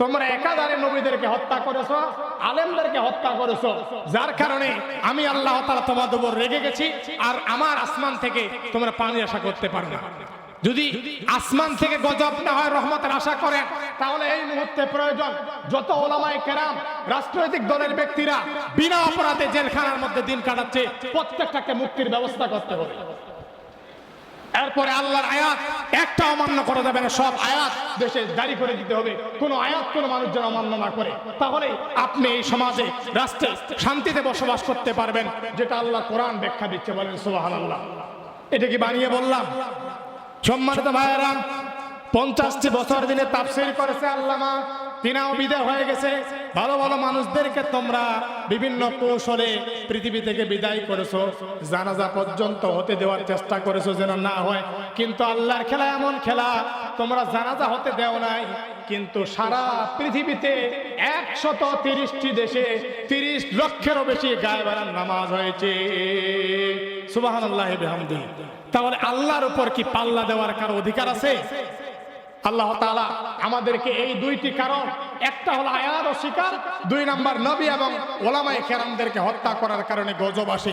তোমরা একাধারে নবীদেরকে হত্যা করেছ, আলেমদেরকে হত্যা করেছ। যার কারণে আমি আল্লাহ তাআলা তোমাদের উপর রেগে গেছি, আর আমার আসমান থেকে তোমরা পানি আশা করতে পারো না। যদি আসমান থেকে গজব না হয়, রহমতের আশা করেন, তাহলে এই মুহূর্তে প্রয়োজন যত ওলামায় কেরাম, রাজনৈতিক দলের ব্যক্তিরা বিনা অপরাধে জেলখানার মধ্যে দিন কাটাচ্ছে, প্রত্যেকটাকে মুক্তির ব্যবস্থা করতে হবে। এরপরে আল্লাহর আয়াত একটা অমান্য করা যাবে না, সব আয়াত দেশে জারি করে দিতে হবে। কোন আয়াত কোন মানুষ যেন অমান্য না করে। তাহলে আপনি এই সমাজে, রাষ্ট্রে শান্তিতে বসবাস করতে পারবেন, যেটা আল্লাহ কোরআন ব্যাখ্যা দিচ্ছে বলেন সুবাহান আল্লাহ এটা কি বানিয়ে বললাম? সম্মানিত ভাইয়েরাম পঞ্চাশটি বছর দিনে তাফসির করেছে আল্লামা, তিনাও বিদায় হয়ে গেছে। ভালো ভালো মানুষদেরকে তোমরা বিভিন্ন কৌশলে পৃথিবী থেকে বিদায় করেছ, জানাজা পর্যন্ত হতে দেওয়ার চেষ্টা করেছ যেন না হয়। কিন্তু আল্লাহর খেলা এমন খেলা, তোমরা জানাজা হতে দেও নাই, কিন্তু সারা পৃথিবীতে একশত তিরিশটি দেশে তিরিশ লক্ষেরও বেশি গায়ে বেড়ার নামাজ হয়েছে। সুবাহ আল্লাহ তাহলে আল্লাহর উপর কি পাল্লা দেওয়ার কারও অধিকার আছে? আল্লাহ তালা আমাদেরকে এই দুইটি কারণ, একটা হলো আয়াত ও শিকার, দুই নম্বর নবী এবং ওলামাই খেরামদেরকে হত্যা করার কারণে গজব আসে।